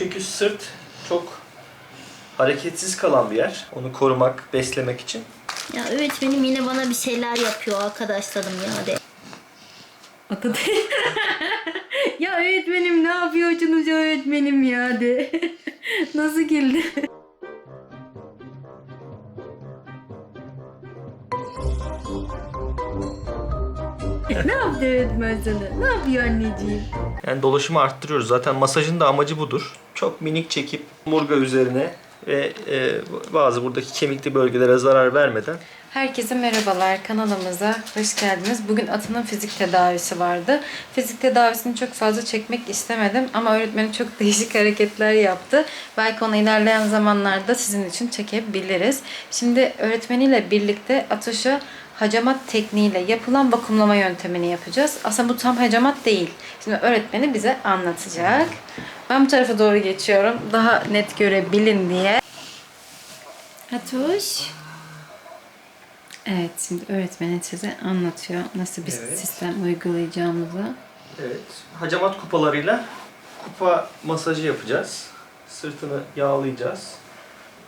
Çünkü sırt çok hareketsiz kalan bir yer. Onu korumak, beslemek için. Ya öğretmenim yine bana bir şeyler yapıyor arkadaşlarım ya de. Akıl Ya öğretmenim ne yapıyorsunuz öğretmenim ya de. Nasıl güldü? ne yaptı öğretmen sana? Ne yapıyor anneciğim? Yani dolaşımı arttırıyoruz. Zaten masajın da amacı budur. Çok minik çekip omurga üzerine ve e, bazı buradaki kemikli bölgelere zarar vermeden Herkese merhabalar kanalımıza hoş geldiniz. Bugün Atan'ın fizik tedavisi vardı. Fizik tedavisini çok fazla çekmek istemedim ama öğretmenim çok değişik hareketler yaptı. Belki onu ilerleyen zamanlarda sizin için çekebiliriz. Şimdi öğretmeniyle birlikte Atoş'a hacamat tekniğiyle yapılan vakumlama yöntemini yapacağız. Aslında bu tam hacamat değil. Şimdi öğretmeni bize anlatacak. Ben bu tarafa doğru geçiyorum. Daha net görebilin diye. Atoş. Evet, şimdi öğretmenin size anlatıyor nasıl bir Evet. sistem uygulayacağımızı. evet, hacamat kupalarıyla kupa masajı yapacağız. Sırtını yağlayacağız.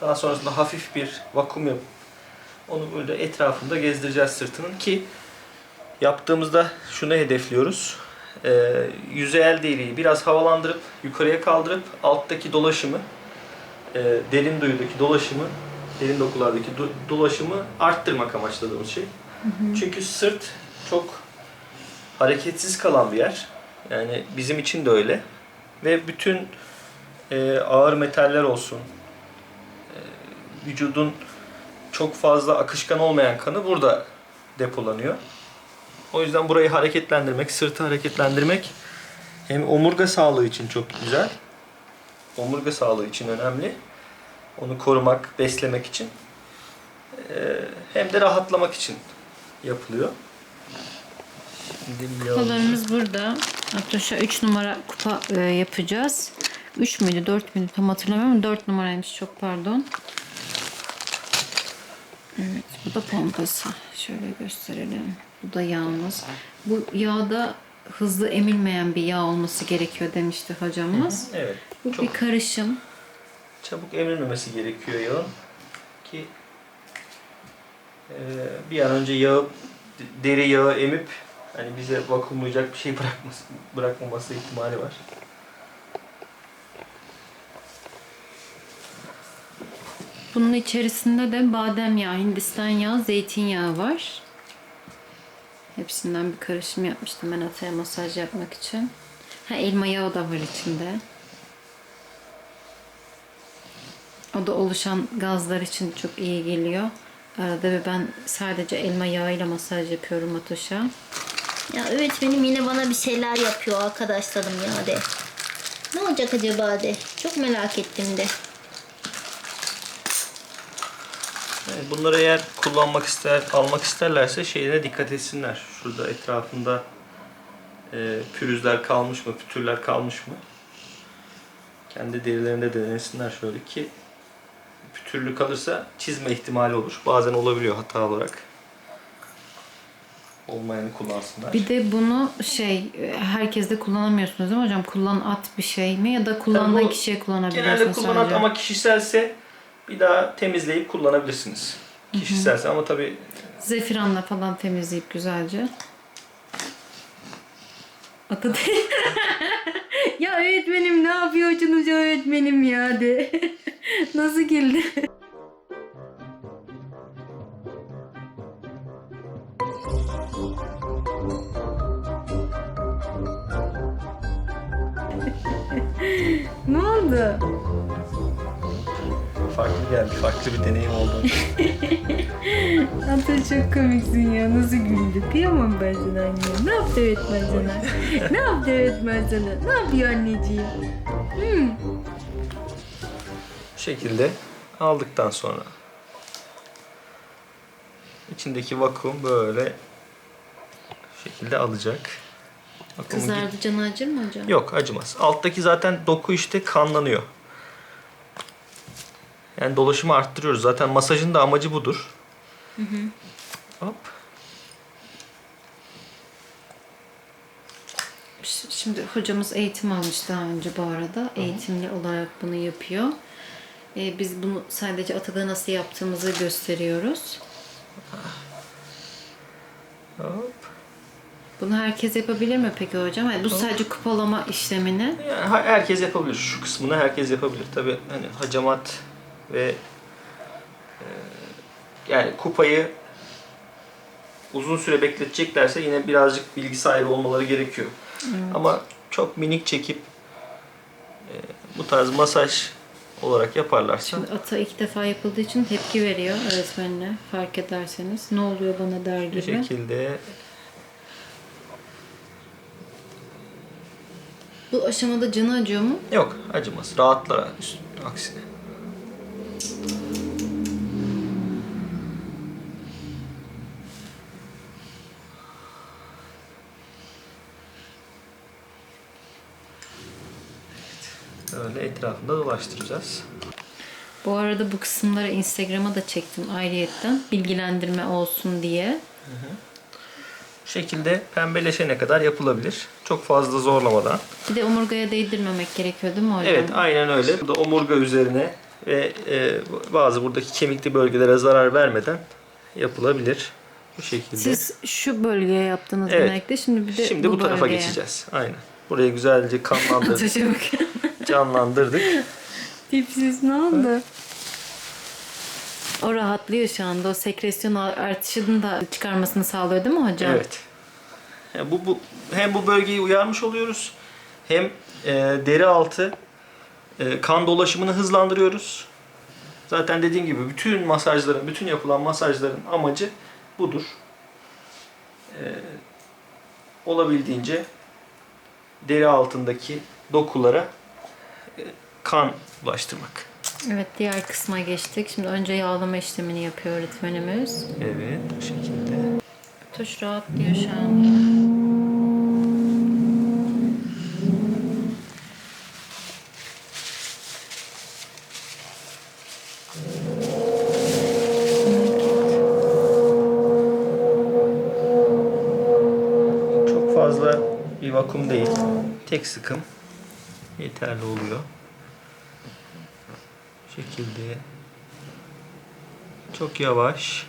Daha sonrasında hafif bir vakum yapıp onu böyle etrafında gezdireceğiz sırtının ki yaptığımızda şunu hedefliyoruz. Ee, yüzeyel deriyi biraz havalandırıp yukarıya kaldırıp alttaki dolaşımı e, derin duyudaki dolaşımı derin dokulardaki do- dolaşımı arttırmak amaçladığımız şey. Çünkü sırt çok hareketsiz kalan bir yer. Yani bizim için de öyle. Ve bütün e, ağır metaller olsun, e, vücudun çok fazla akışkan olmayan kanı burada depolanıyor. O yüzden burayı hareketlendirmek, sırtı hareketlendirmek hem omurga sağlığı için çok güzel. Omurga sağlığı için önemli. Onu korumak, beslemek için. e, hem de rahatlamak için yapılıyor. Kupalarımız burada. Atoş'a 3 numara kupa e, yapacağız. 3 müydü 4 müydü tam hatırlamıyorum. 4 numaraymış çok pardon. Evet bu da pompası. Şöyle gösterelim. Bu da yağımız. Bu yağda hızlı emilmeyen bir yağ olması gerekiyor demişti hocamız. Evet. Bu Çok bir karışım. çabuk emilmemesi gerekiyor yağın ki e, bir an önce yağı deri yağı emip hani bize vakumlayacak bir şey bırakması bırakmaması ihtimali var. Bunun içerisinde de badem yağı, hindistan yağı, zeytinyağı var. Hepsinden bir karışım yapmıştım ben Atay'a masaj yapmak için. Ha elma yağı da var içinde. O da oluşan gazlar için çok iyi geliyor. Arada bir ben sadece elma yağıyla masaj yapıyorum Atoş'a. Ya öğretmenim yine bana bir şeyler yapıyor arkadaşlarım ya de. Ne olacak acaba de? Çok merak ettim de. Yani bunları eğer kullanmak ister, almak isterlerse şeyine dikkat etsinler. Şurada etrafında e, pürüzler kalmış mı, pütürler kalmış mı? Kendi derilerinde de denesinler şöyle ki pütürlü kalırsa çizme ihtimali olur. Bazen olabiliyor hata olarak. Olmayanı kullansınlar. Bir de bunu şey herkes de kullanamıyorsunuz değil mi hocam? Kullan at bir şey mi ya da kullandığın Yani kişiye kullanabiliyorsun Genelde kullanat ama kişiselse bir daha temizleyip kullanabilirsiniz. Kişiselse ama tabii Zefiranla falan temizleyip güzelce. Akıl Ya öğretmenim ne yapıyorsunuz öğretmenim ya de. Nasıl güldü? ne oldu? Farklı geldi. Farklı bir deneyim oldu. Ata çok komiksin ya. Nasıl güldü? Kıyamam ben sana anne. Ne yaptı öğretmen sana? ne yaptı öğretmen sana? Ne yapıyor anneciğim? Hmm. Bu şekilde aldıktan sonra içindeki vakum böyle şu şekilde alacak. Vakumu git- Kızardı canı acır mı hocam? Yok acımaz. Alttaki zaten doku işte kanlanıyor. Yani dolaşımı arttırıyoruz. Zaten masajın da amacı budur. Hop. Ş- Şimdi hocamız eğitim almış daha önce bu arada. Eğitimli olarak bunu yapıyor. Ee, biz bunu sadece atada nasıl yaptığımızı gösteriyoruz. Hop. Bunu herkes yapabilir mi peki hocam? Yani bu sadece kupalama işlemini. Yani herkes yapabilir. Şu kısmını herkes yapabilir. Tabi hani hacamat ve e, yani kupayı uzun süre bekleteceklerse yine birazcık bilgi sahibi olmaları gerekiyor. Ama çok minik çekip e, bu tarz masaj olarak yaparlarsa Şimdi ata ilk defa yapıldığı için tepki veriyor öğretmenine fark ederseniz. Ne oluyor bana der bir gibi. şekilde Bu aşamada canı acıyor mu? yok acımaz. Rahatlar aksine. Böyle etrafında dolaştıracağız. Bu arada bu kısımları Instagram'a da çektim ayrıyetten. Bilgilendirme olsun diye. Bu şekilde pembeleşene kadar yapılabilir. Çok fazla zorlamadan. Bir de omurgaya değdirmemek gerekiyor değil mi hocam? Evet aynen öyle. Burada omurga üzerine ve e, bazı buradaki kemikli bölgelere zarar vermeden yapılabilir. Bu şekilde. Siz şu bölgeye yaptınız Evet. genellikle. Şimdi bir de Şimdi bu, tarafa bölgeye. geçeceğiz. Aynen. Burayı güzelce kanlandırdık. Canlandırdık. Tipsiz ne oldu? O rahatlıyor şu anda. O sekresyon artışını da çıkarmasını sağlıyor değil mi hocam? Evet. Yani bu, bu hem bu bölgeyi uyarmış oluyoruz hem e, deri altı e, kan dolaşımını hızlandırıyoruz. Zaten dediğim gibi bütün masajların, bütün yapılan masajların amacı budur. E, olabildiğince deri altındaki dokulara kan ulaştırmak. Evet diğer kısma geçtik. Şimdi önce yağlama işlemini yapıyor öğretmenimiz. Evet, bu şekilde. Tuş rahatlıyor şu an. Çok fazla bir vakum değil. Tek sıkım yeterli oluyor. Şekilde çok yavaş.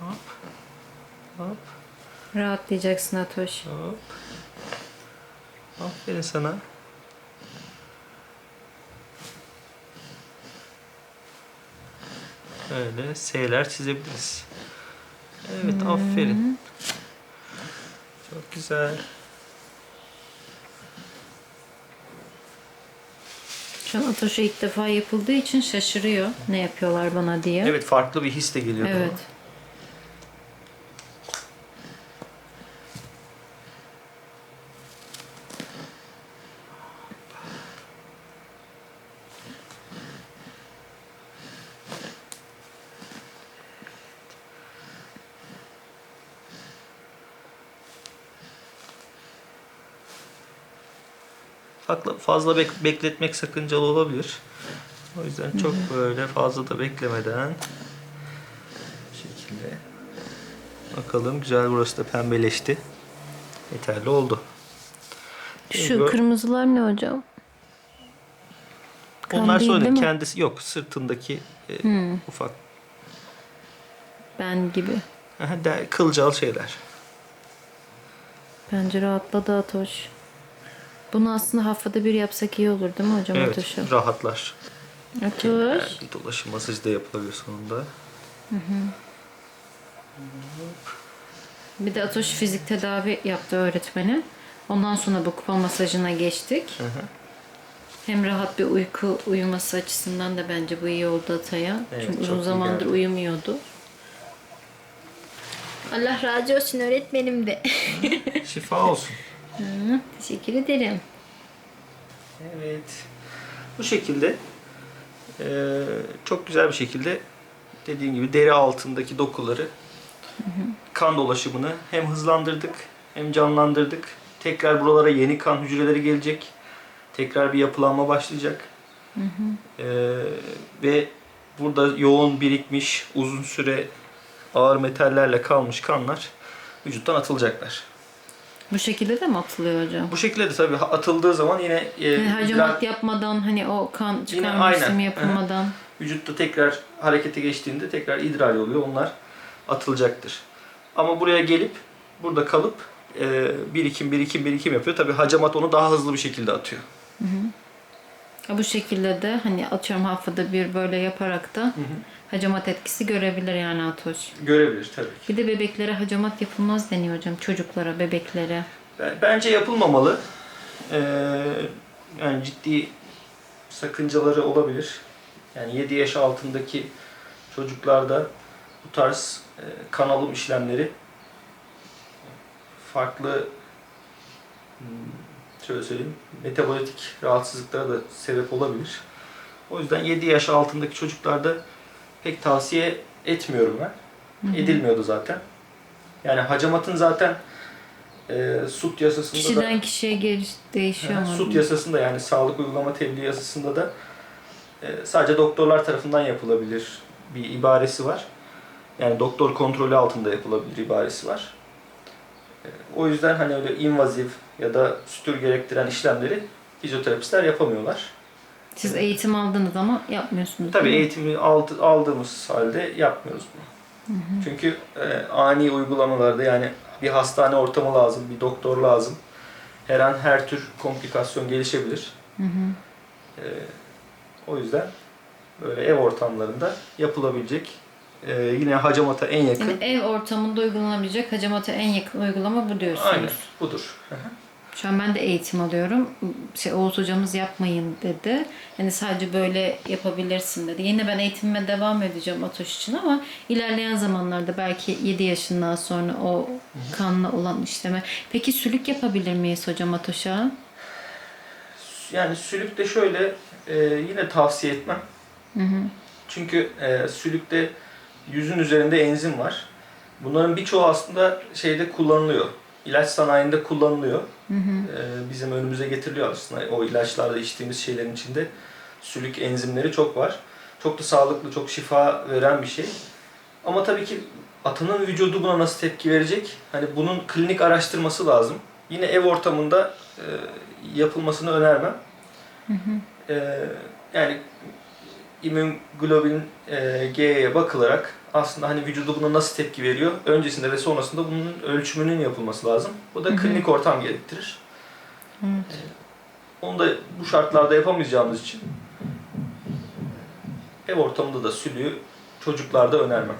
Hop. Hop. Rahatlayacaksın Atoş. Hop. Aferin sana. Öyle S'ler çizebiliriz. Evet aferin. Çok güzel. Şu an Atoş'a ilk defa yapıldığı için şaşırıyor. Ne yapıyorlar bana diye. Evet farklı bir his de geliyor. bana. Evet. Fazla, fazla bek- bekletmek sakıncalı olabilir. O yüzden çok böyle fazla da beklemeden şekilde bakalım güzel burası da pembeleşti. Yeterli oldu. Şu Böyle- kırmızılar ne hocam? kan Onlar değil, sonra mi? kendisi yok sırtındaki e, Hmm. ufak Ben gibi. aha, de- kılcal şeyler. Bence rahatladı Atoş. Bunu aslında haftada bir yapsak iyi olur değil mi hocam Evet Atoş'u? rahatlar. Atoş. Yani dolaşım masajı da yapılabilir sonunda. Bir de Atoş fizik tedavi yaptı öğretmeni. Ondan sonra bu kupa masajına geçtik. Hı hı. Hem rahat bir uyku uyuması açısından da bence bu iyi oldu Atay'a. Evet, Çünkü çok uzun iyi zamandır geldi. uyumuyordu. Allah razı olsun öğretmenim de. Şifa olsun. Hı, Teşekkür ederim. Evet. Bu şekilde eee, çok güzel bir şekilde dediğim gibi deri altındaki dokuları kan dolaşımını hem hızlandırdık hem canlandırdık. Tekrar buralara yeni kan hücreleri gelecek. Tekrar bir yapılanma başlayacak. Eee, ve burada yoğun birikmiş, uzun süre ağır metallerle kalmış kanlar vücuttan atılacaklar. Bu şekilde de mi atılıyor hocam? Bu şekilde de tabii atıldığı zaman yine e, Yani hacamat yapmadan hani o kan çıkarma işlemi yapılmadan. vücutta tekrar harekete geçtiğinde tekrar idrar oluyor. Onlar atılacaktır. Ama buraya gelip burada kalıp e, birikim birikim birikim yapıyor. Tabii hacamat onu daha hızlı bir şekilde atıyor. Ha, Bu şekilde de hani atıyorum haftada bir böyle yaparak da hacamat etkisi görebilir yani Atoş. Görebilir tabii ki. Bir de bebeklere hacamat yapılmaz deniyor hocam. Çocuklara, bebeklere. Ben- Bence yapılmamalı. Ee, yani ciddi sakıncaları olabilir. Yani 7 yaş altındaki çocuklarda bu tarz e, kan alım işlemleri farklı hmm, şöyle söyleyeyim metabolitik rahatsızlıklara da sebep olabilir. O yüzden 7 yaş altındaki çocuklarda pek tavsiye etmiyorum ben. Edilmiyordu zaten. Yani hacamatın zaten e, SUT yasasında da Kişiden kişiye geri değişiyor ama. SUT yasasında yani sağlık uygulama tebliğ yasasında da e, sadece doktorlar tarafından yapılabilir bir ibaresi var. Yani doktor kontrolü altında yapılabilir ibaresi var. E, o yüzden hani öyle invazif ya da sütür gerektiren işlemleri fizyoterapistler yapamıyorlar. Siz eğitim aldınız ama yapmıyorsunuz. Tabii eğitimi aldı- aldığımız halde yapmıyoruz bunu. Çünkü e, ani uygulamalarda yani bir hastane ortamı lazım, bir doktor lazım. Her an her tür komplikasyon gelişebilir. Hı hı. E, o yüzden böyle ev ortamlarında yapılabilecek e, yine hacamata en yakın. Yani ev ortamında uygulanabilecek hacamata en yakın uygulama bu diyorsunuz. Aynen budur. Hı hı. Şu an ben de eğitim alıyorum. Şey, Oğuz hocamız yapmayın dedi. Yani sadece böyle yapabilirsin dedi. Yine ben eğitimime devam edeceğim Atoş için ama ilerleyen zamanlarda belki 7 yaşından sonra o kanla olan işleme. Peki sülük yapabilir miyiz hocam Atoş'a? Yani sülükte şöyle e, yine tavsiye etmem. Hı hı. Çünkü e, sülükte yüzün üzerinde enzim var. Bunların birçoğu aslında şeyde kullanılıyor. İlaç sanayinde kullanılıyor. Hı hı. E, bizim önümüze getiriliyor aslında. O ilaçlarda içtiğimiz şeylerin içinde sülük enzimleri çok var. Çok da sağlıklı, çok şifa veren bir şey. Ama tabii ki atının vücudu buna nasıl tepki verecek? Hani bunun klinik araştırması lazım. Yine ev ortamında e, yapılmasını önermem. E, yani immünoglobulin e, G'ye bakılarak aslında hani vücudu buna nasıl tepki veriyor? Öncesinde ve sonrasında bunun ölçümünün yapılması lazım. Bu da klinik ortam gerektirir. Evet. E, onu da bu şartlarda yapamayacağımız için ev ortamında da sülüğü çocuklarda önermem.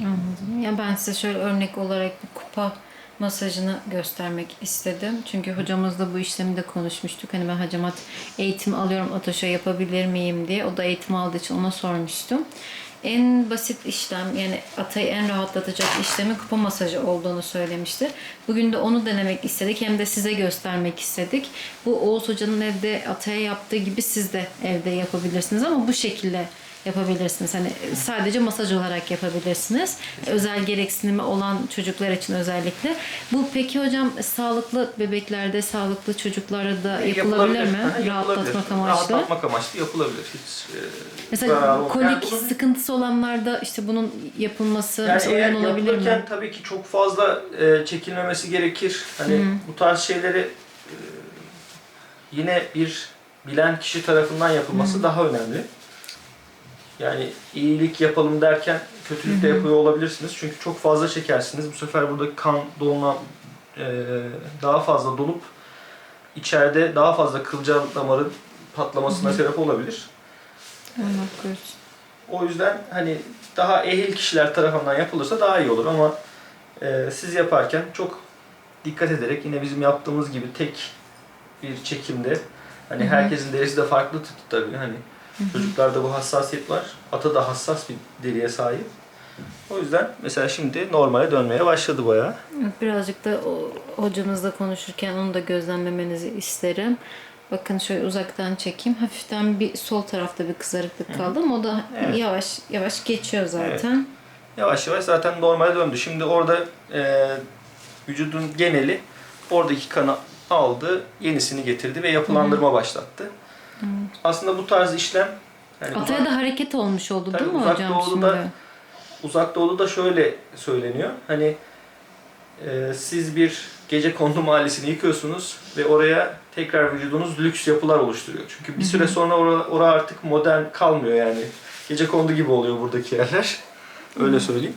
Anladım. Ya ben size şöyle örnek olarak bir kupa masajını göstermek istedim. Çünkü hocamızla bu işlemi de konuşmuştuk. Hani ben hacamat eğitim alıyorum Atoş'a yapabilir miyim diye. O da eğitim aldığı için ona sormuştum. En basit işlem yani atayı en rahatlatacak işlemin kupa masajı olduğunu söylemişti. Bugün de onu denemek istedik. Hem de size göstermek istedik. Bu Oğuz Hoca'nın evde ataya yaptığı gibi siz de evde yapabilirsiniz ama bu şekilde yapabilirsiniz. Hani sadece masaj olarak yapabilirsiniz. Özel gereksinimi olan çocuklar için özellikle. Bu peki hocam sağlıklı bebeklerde, sağlıklı çocuklara da yapılabilir mi? Aha, Rahatlatmak amaçlı. Rahatlatmak amaçlı yapılabilir. Hiç e, Mesela kolik sıkıntısı olanlarda işte bunun yapılması Yani uygun olabilir mi? tabii ki çok fazla e, çekilmemesi gerekir. Hani bu tarz şeyleri e, yine bir bilen kişi tarafından yapılması daha önemli. Yani iyilik yapalım derken kötülük de yapıyor olabilirsiniz. Çünkü çok fazla çekersiniz. Bu sefer burada kan dolma e, daha fazla dolup içeride daha fazla kılcal damarın patlamasına sebep olabilir. Allah korusun. O yüzden hani daha ehil kişiler tarafından yapılırsa daha iyi olur ama e, siz yaparken çok dikkat ederek yine bizim yaptığımız gibi tek bir çekimde hani herkesin derisi de farklı tuttu tabii hani çocuklarda bu hassasiyet var. Ata da hassas bir deriye sahip. O yüzden mesela şimdi normale dönmeye başladı bayağı. Birazcık da o hocamızla konuşurken onu da gözlemlemenizi isterim. Bakın şöyle uzaktan çekeyim. Hafiften bir sol tarafta bir kızarıklık kaldı ama o da Evet. yavaş yavaş geçiyor zaten. Yavaş yavaş zaten normale döndü. Şimdi orada e, vücudun geneli oradaki kanı aldı, yenisini getirdi ve yapılandırma başlattı. Aslında bu tarz işlem yani Ataya da hareket olmuş oldu değil mi uzak hocam doğuda şimdi? uzak doğuda da şöyle söyleniyor. Hani e, siz bir gece kondu mahallesini yıkıyorsunuz ve oraya tekrar vücudunuz lüks yapılar oluşturuyor. Çünkü bir süre sonra ora, ora artık modern kalmıyor yani. Gece kondu gibi oluyor buradaki yerler. Öyle söyleyeyim.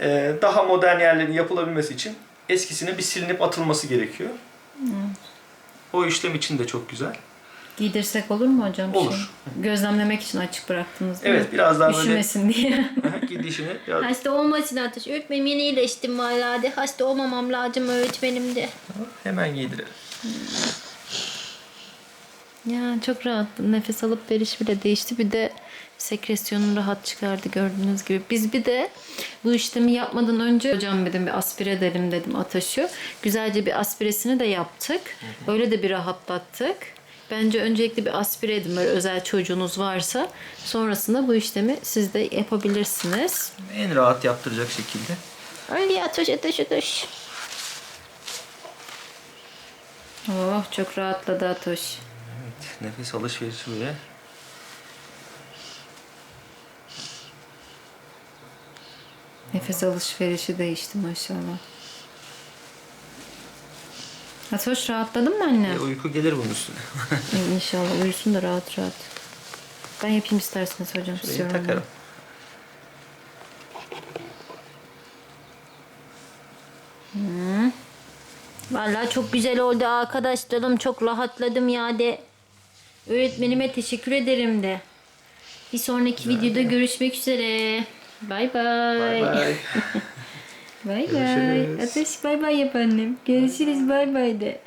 E, daha modern yerlerin yapılabilmesi için eskisinin bir silinip atılması gerekiyor. O işlem için de çok güzel. Giydirsek olur mu hocam? Olur. Şey, gözlemlemek için açık bıraktınız değil mi? Evet biraz daha böyle Üşümesin diye. gidişini biraz Hasta olmasın ateş. Öğretmenim yeni iyileştim valla de. Hasta olmamam lazım öğretmenim de. hemen giydirelim. Ya çok rahat. Nefes alıp veriş bile değişti. Bir de sekresyonum rahat çıkardı gördüğünüz gibi. Biz bir de bu işlemi yapmadan önce hocam dedim bir aspire edelim dedim Ataş'ı. Güzelce bir aspiresini de yaptık. Öyle de bir rahatlattık. Bence öncelikle bir aspire edin böyle özel çocuğunuz varsa. Sonrasında bu işlemi siz de yapabilirsiniz. En rahat yaptıracak şekilde. Öyle ya ateş ateş ateş. Oh çok rahatladı Atoş. Evet, nefes alışverişi böyle. Nefes alışverişi değişti maşallah. Atoş rahatladın mı anne? E, uyku gelir bunun üstüne. İyi, İnşallah uyusun da rahat rahat. Ben yapayım isterseniz hocam. Şurayı takarım. Valla çok güzel oldu arkadaşlarım. Çok rahatladım ya de. Öğretmenime teşekkür ederim de. Bir sonraki videoda görüşmek üzere. Bay bay. Bay bay. Bay bay. Görüşürüz. Ateş bay bay yap annem. Görüşürüz bay bay de.